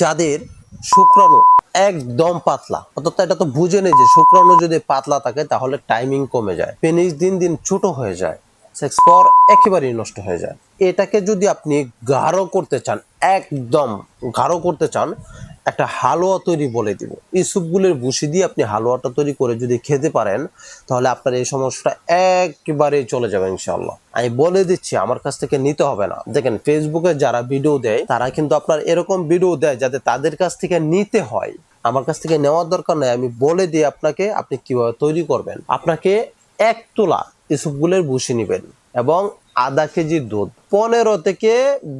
যাদের শুক্রাণু একদম পাতলা, অর্থাৎ এটা তো বুঝে নেই যে শুক্রাণু যদি পাতলা থাকে তাহলে টাইমিং কমে যায় পেনিস দিন দিন ছোট হয়ে যায় সেক্স পর একেবারেই নষ্ট হয়ে যায়। এটাকে যদি আপনি গাঢ় করতে চান, একদম গাঢ় করতে চান একটা হালুয়া তৈরি বলে দিব। এই স্যুপগুলোর ভুসি দিয়ে আপনি হালুয়াটা তৈরি করে যদি খেতে পারেন, তাহলে আপনার এই সমস্যাটা একেবারেই চলে যাবে ইনশাল্লাহ আমি বলে দিচ্ছি, আমার কাছ থেকে নিতে হবে না। দেখেন ফেসবুকে যারা ভিডিও দেয়, তারা কিন্তু আপনার এরকম ভিডিও দেয় যাতে তাদের কাছ থেকে নিতে হয়। আমার কাছ থেকে নেওয়ার দরকার নাই, আমি বলে দিই আপনাকে আপনি কীভাবে তৈরি করবেন। আপনাকে এক তোলা ইসুপগুলের ভুসি নেবেন এবং আধা কেজি দুধ। পনেরো থেকে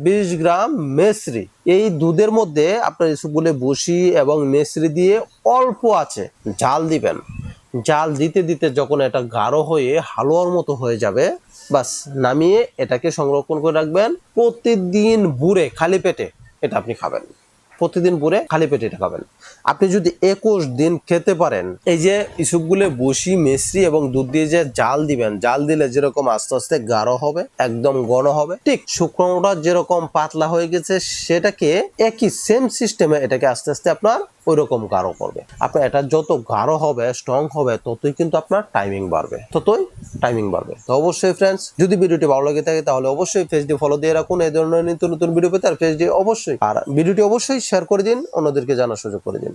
বিশ গ্রাম মেসরি। এই দুধের মধ্যে আপনার ইসুপগুলে বসি এবং মেসরি দিয়ে অল্প আছে জাল দিবেন। জাল দিতে দিতে যখন এটা গাঢ় হয়ে হালুয়ার মতো হয়ে যাবে, বাস নামিয়ে এটাকে সংরক্ষণ করে রাখবেন। প্রতিদিন বুড়ে খালি পেটে এটা আপনি খাবেন। প্রতিদিন পরে খালি পেটে এটা খাবেন। আপনি যদি একুশ দিন খেতে পারেন, এই যে ইসুপগুলো বসি, মিশ্রি এবং দুধ দিয়ে যে জাল দিবেন, জাল দিলে যেরকম আস্তে আস্তে গাঢ় হবে, একদম ঘন হবে, ঠিক শুকনোটা যেরকম পাতলা হয়ে গেছে, সেটাকে একই সেম সিস্টেমে এটাকে আস্তে আস্তে আপনার ওই রকম গাঢ় করবে। আপনার এটা যত গাঢ় হবে স্ট্রং হবে, ততই কিন্তু আপনার টাইমিং বাড়বে। ততই টাইমিং বাড়বে। তো অবশ্যই ফ্রেন্ডস যদি ভিডিওটি ভালো লাগে থাকে, তাহলে অবশ্যই ফেসডি ফলো দিয়ে রাখুন। এই ধরনের নিত্য নতুন ভিডিও পেতে আর ডি অবশ্যই, আর ভিডিওটি অবশ্যই শেয়ার করে দিন, অন্যদেরকে জানার সুযোগ করে দিন।